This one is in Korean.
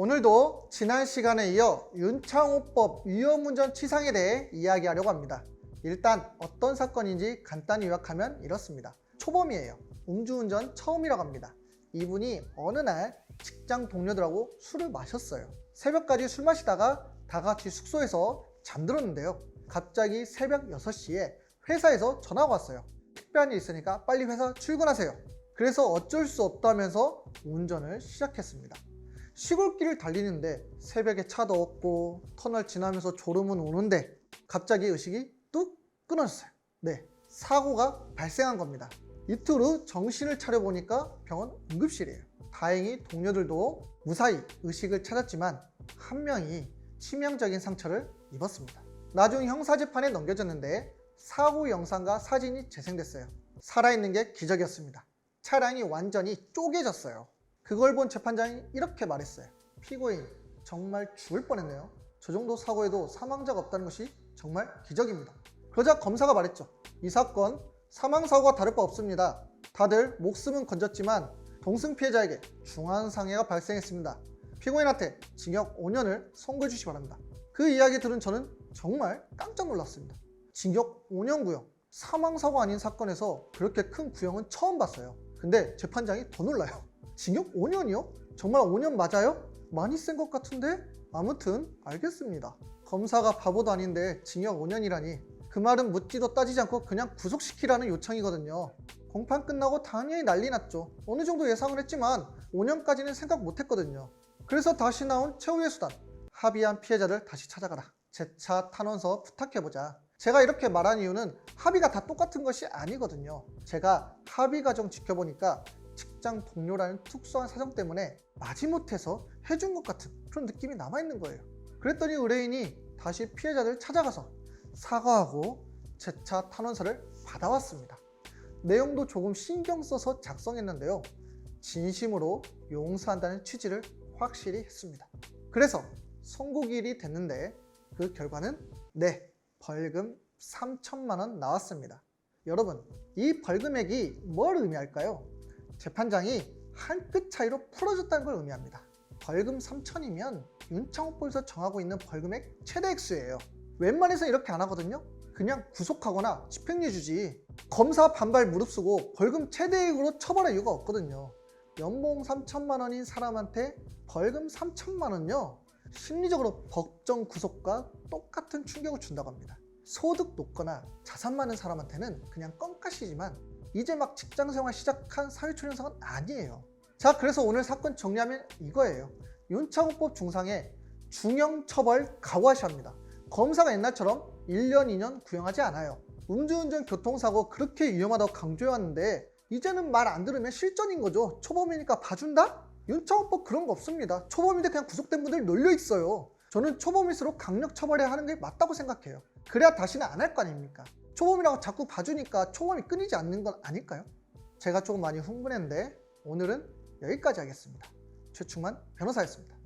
오늘도 지난 시간에 이어 윤창호법 위험운전 치상에 대해 이야기하려고 합니다. 일단 어떤 사건인지 간단히 요약하면 이렇습니다. 초범이에요. 음주운전 처음이라고 합니다. 이분이 어느 날 직장 동료들하고 술을 마셨어요. 새벽까지 술 마시다가 다 같이 숙소에서 잠들었는데요. 갑자기 새벽 6시에 회사에서 전화가 왔어요. 특별한 일 있으니까 빨리 회사 출근하세요. 그래서 어쩔 수 없다면서 운전을 시작했습니다. 시골길을 달리는데 새벽에 차도 없고 터널 지나면서 졸음은 오는데 갑자기 의식이 뚝 끊어졌어요. 네, 사고가 발생한 겁니다. 이틀 후 정신을 차려보니까 병원 응급실이에요. 다행히 동료들도 무사히 의식을 찾았지만 한 명이 치명적인 상처를 입었습니다. 나중 형사재판에 넘겨졌는데 사고 영상과 사진이 재생됐어요. 살아있는 게 기적이었습니다. 차량이 완전히 쪼개졌어요. 그걸 본 재판장이 이렇게 말했어요. 피고인 정말 죽을 뻔했네요. 저 정도 사고에도 사망자가 없다는 것이 정말 기적입니다. 그러자 검사가 말했죠. 이 사건 사망사고와 다를 바 없습니다. 다들 목숨은 건졌지만 동승 피해자에게 중한 상해가 발생했습니다. 피고인한테 징역 5년을 선고해 주시기 바랍니다. 그 이야기 들은 저는 정말 깜짝 놀랐습니다. 징역 5년 구형, 사망사고 아닌 사건에서 그렇게 큰 구형은 처음 봤어요. 근데 재판장이 더 놀라요. 징역 5년이요? 정말 5년 맞아요? 많이 센 것 같은데? 아무튼 알겠습니다. 검사가 바보도 아닌데 징역 5년이라니 그 말은 묻지도 따지지 않고 그냥 구속시키라는 요청이거든요. 공판 끝나고 당연히 난리 났죠. 어느 정도 예상을 했지만 5년까지는 생각 못 했거든요. 그래서 다시 나온 최후의 수단. 합의한 피해자를 다시 찾아가라. 제차 탄원서 부탁해보자. 제가 이렇게 말한 이유는 합의가 다 똑같은 것이 아니거든요. 제가 합의 과정 지켜보니까 직장 동료라는 특수한 사정 때문에 마지못해서 해준 것 같은 그런 느낌이 남아있는 거예요. 그랬더니 의뢰인이 다시 피해자들 찾아가서 사과하고 제차 탄원서를 받아왔습니다. 내용도 조금 신경 써서 작성했는데요. 진심으로 용서한다는 취지를 확실히 했습니다. 그래서 선고일이 됐는데 그 결과는 네, 벌금 3천만 원 나왔습니다. 여러분, 이 벌금액이 뭘 의미할까요? 재판장이 한 끗 차이로 풀어줬다는 걸 의미합니다. 벌금 3천이면 윤창호법에서 정하고 있는 벌금액 최대 액수예요. 웬만해서 이렇게 안 하거든요. 그냥 구속하거나 집행유예 주지. 검사 반발 무릅쓰고 벌금 최대액으로 처벌할 이유가 없거든요. 연봉 3천만 원인 사람한테 벌금 3천만 원요. 심리적으로 법정 구속과 똑같은 충격을 준다고 합니다. 소득 높거나 자산 많은 사람한테는 그냥 껌값이지만 이제 막 직장 생활 시작한 사회초년생은 아니에요. 자, 그래서 오늘 사건 정리하면 이거예요. 윤창호법 중상에 중형 처벌 가화시합니다. 검사가 옛날처럼 1년, 2년 구형하지 않아요. 음주운전 교통사고 그렇게 위험하다고 강조해왔는데 이제는 말 안 들으면 실전인 거죠. 초범이니까 봐준다? 윤창호법 그런 거 없습니다. 초범인데 그냥 구속된 분들 놀려 있어요. 저는 초범일수록 강력 처벌해야 하는 게 맞다고 생각해요. 그래야 다시는 안 할 거 아닙니까? 초범이라고 자꾸 봐주니까 초범이 끊이지 않는 건 아닐까요? 제가 조금 많이 흥분했는데 오늘은 여기까지 하겠습니다. 최충만 변호사였습니다.